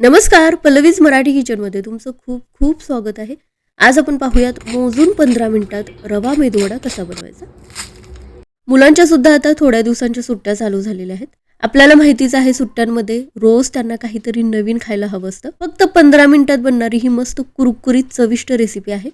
नमस्कार पल्लवीज मराठी किचनमध्ये तुमचं खूप खूप स्वागत आहे. आज आपण पाहूयात मोजून पंधरा मिनिटात रवा मेदवडा कसा बनवायचा? मुलांच्या सुद्धा आता थोड्या दिवसांच्या सुट्ट्या चालू झालेल्या आहेत. आपल्याला माहितीच आहे सुट्ट्यांमध्ये रोज त्यांना काहीतरी नवीन खायला हवं असतं. फक्त पंधरा मिनिटात बनणारी ही मस्त कुरकुरीत चविष्ट रेसिपी आहे.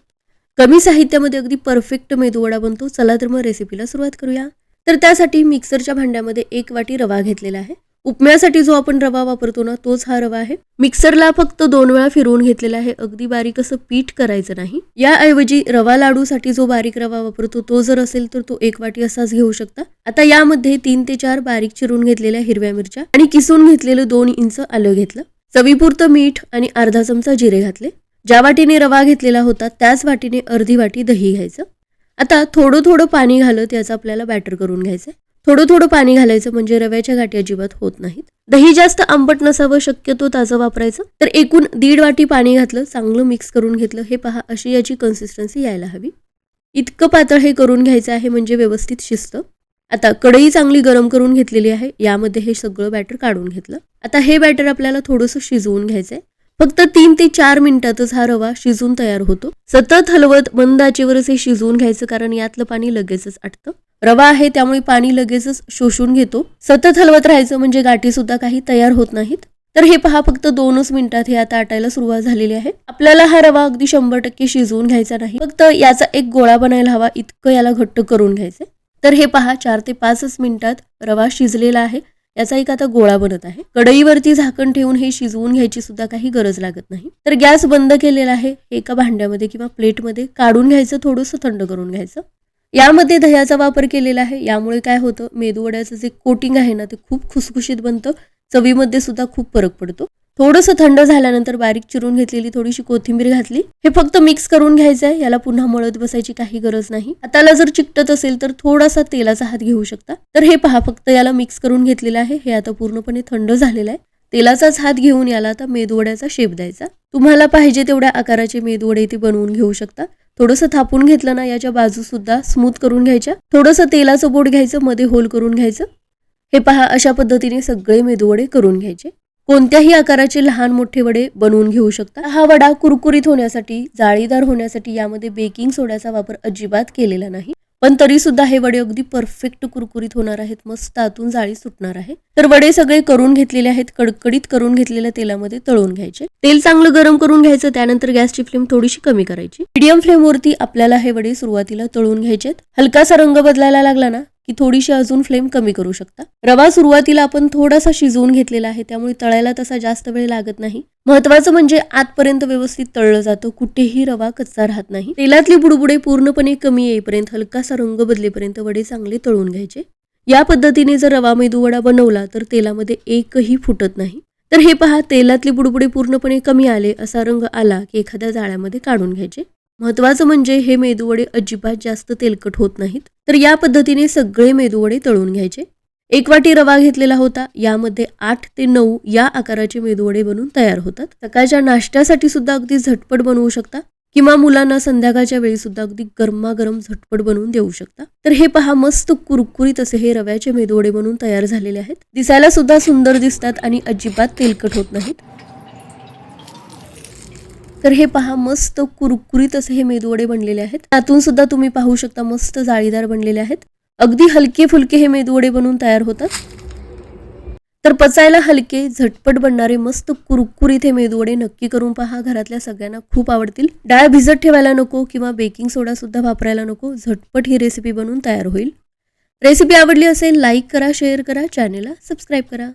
कमी साहित्यामध्ये अगदी परफेक्ट मेदूवडा बनतो. चला तर मग रेसिपीला सुरुवात करूया. तर त्यासाठी मिक्सरच्या भांड्यामध्ये एक वाटी रवा घेतलेला आहे. उपम्यासाठी जो आपण रवा वापरतो ना तोच हा रवा आहे. मिक्सरला फक्त दोन वेळा फिरवून घेतलेला आहे. अगदी बारीक असं पीठ करायचं नाही. याऐवजी रवा लाडूसाठी जो बारीक रवा वापरतो तो जर असेल तर तो एक वाटी असाच घेऊ शकता. आता यामध्ये तीन ते चार बारीक चिरून घेतलेल्या हिरव्या मिरच्या आणि किसून घेतलेलं दोन इंच आलं घेतलं. चवीपुरतं मीठ आणि अर्धा चमचा जिरे घातले. ज्या वाटीने रवा घेतलेला होता त्याच वाटीने अर्धी वाटी दही घ्यायचं. आता थोडं थोडं पाणी घालत याचं आपल्याला बॅटर करून घ्यायचं थोडं थोडं पाणी घालायचं म्हणजे रव्याच्या गाठी अजिबात होत नाहीत. दही जास्त आंबट नसावं शक्यतो ताजं वापरायचं. तर एकूण दीड वाटी पाणी घातलं चांगलं मिक्स करून घेतलं हे पहा अशी याची कन्सिस्टन्सी यायला हवी. इतकं पातळ हे करून घ्यायचं आहे म्हणजे व्यवस्थित शिस्त आता कढई चांगली गरम करून घेतलेली आहे यामध्ये हे सगळं बॅटर काढून घेतलं. आता हे बॅटर आपल्याला थोडंसं शिजवून घ्यायचंय. फक्त तीन ते चार मिनिटातच हा रवा शिजून तयार होतो. सतत हलवत मंद आचेवरच हे शिजवून घ्यायचं कारण यातलं पाणी लगेचच आटतं. रवा आहे त्यामुळे पाणी लगेचच शोषून घेतो. सतत हलवत राहायचं म्हणजे गाठी सुद्धा काही तयार होत नाहीत. तर हे पहा फक्त दोनच मिनिटात हे आता आटायला सुरुवात झालेली आहे. आपल्याला हा रवा अगदी शंभर टक्के शिजवून घ्यायचा नाही. फक्त याचा एक गोळा बनायला हवा इतकं याला घट्ट करून घ्यायचं तर हे पहा चार ते पाचच मिनिटात रवा शिजलेला आहे. याचा एक आता गोळा बनत आहे. कढईवरती झाकण ठेवून हे शिजवून घ्यायची सुद्धा काही गरज लागत नाही. तर गॅस बंद केलेला आहे. एका भांड्यामध्ये किंवा प्लेटमध्ये काढून घ्यायचं थोडंसं थंड करून घ्यायचं. यामध्ये दह्याचा वापर केलेला आहे. यामुळे काय होतं मेदूवड्याचं जे कोटिंग आहे ना ते खूप खुसखुशीत बनतं. चवीमध्ये सुद्धा खूप फरक पडतो. थोडंसं थंड झाल्यानंतर बारीक चिरून घेतलेली थोडीशी कोथिंबीर घातली. हे फक्त मिक्स करून घ्यायचं आहे. याला पुन्हा मळत बसायची काही गरज नाही. हाताला जर चिकटत असेल तर थोडासा तेलाचा हात घेऊ शकता. तर हे पहा फक्त याला मिक्स करून घेतलेलं आहे. हे आता पूर्णपणे थंड झालेलं आहे. तेलाचाच हात घेऊन याला आता मेदवड्याचा शेप द्यायचा. तुम्हाला पाहिजे तेवढ्या आकाराचे मेदवडे इथे बनवून घेऊ शकता. थोडंसं थापून घेतलं ना याच्या बाजू सुद्धा स्मूथ करून घ्यायच्या. थोडंसं तेलाचं बोट घ्यायचं मध्ये होल करून घ्यायचं. हे पहा अशा पद्धतीने सगळे मेदूवडे करून घ्यायचे. कोणत्याही आकाराचे लहान मोठे वडे बनवून घेऊ शकता. हा वडा कुरकुरीत होण्यासाठी जाळीदार होण्यासाठी यामध्ये बेकिंग सोड्याचा वापर अजिबात केलेला नाही. पण तरी सुद्धा हे वडे अगदी परफेक्ट कुरकुरीत होणार आहेत. मस्त आतून जाळी सुटणार आहे. तर वडे सगळे करून घेतलेले आहेत कडकडीत करून घेतलेल्या तेलामध्ये तळून घ्यायचे. तेल चांगलं गरम करून घ्यायचं त्यानंतर गॅसची फ्लेम थोडीशी कमी करायची. मीडियम फ्लेमवरती आपल्याला हे वडे सुरुवातीला तळून घ्यायचेत. हलकासा रंग बदलायला लागला ना की थोडीशी अजून फ्लेम कमी करू शकता? रवा सुरुवातीला आपण थोडासा शिजवून घेतलेला आहे त्यामुळे तळायला तसा जास्त वेळ लागत नाही. महत्वाचं म्हणजे आतपर्यंत व्यवस्थित तळलं जातं कुठेही रवा कच्चा राहत नाही. तेलातली बुडबुडे पूर्णपणे कमी येईपर्यंत हलकासा रंग बदलेपर्यंत वडे चांगले तळून घ्यायचे. या पद्धतीने जर रवा मेदू वडा बनवला तर तेलामध्ये एकही फुटत नाही. तर हे पहा तेलातली बुडबुडे पूर्णपणे कमी आले असा रंग आला की एखाद्या जाळ्यामध्ये काढून घ्यायचे. महत्वाचं म्हणजे हे मेदूवडे अजिबात जास्त तेलकट होत नाहीत. तर या पद्धतीने सगळे मेदूवडे तळून घ्यायचे. एक वाटी रवा घेतलेला होता. यामध्ये आठ ते नऊ या आकाराचे मेदूवडे बनवून तयार होतात. सकाळच्या नाश्त्यासाठी सुद्धा अगदी झटपट बनवू शकता किंवा मुलांना संध्याकाळच्या वेळी सुद्धा अगदी गरमागरम झटपट बनवून देऊ शकता. तर हे पहा मस्त कुरकुरीत असे हे रव्याचे मेदूवडे बनवून तयार झालेले आहेत. दिसायला सुद्धा सुंदर दिसतात आणि अजिबात तेलकट होत नाहीत. तर हे पहा मस्त कुरकुरीत असे हे मेदूवडे बनलेले आहेत. त्यातून सुद्धा तुम्ही पाहू शकता मस्त जाळीदार बनलेले आहेत. अगदी हलके फुलके हे मेदूवडे बनवून तयार होतात. तर पचायला हलके झटपट बनणारे मस्त कुरकुरीत हे मेदूवडे नक्की करून पहा. घरातल्या सगळ्यांना खूप आवडतील. डाळ भिजत ठेवायला नको किंवा बेकिंग सोडा सुद्धा वापरायला नको. झटपट ही रेसिपी बनवून तयार होईल. रेसिपी आवडली असेल लाईक करा शेअर करा चॅनेलला सबस्क्राईब करा.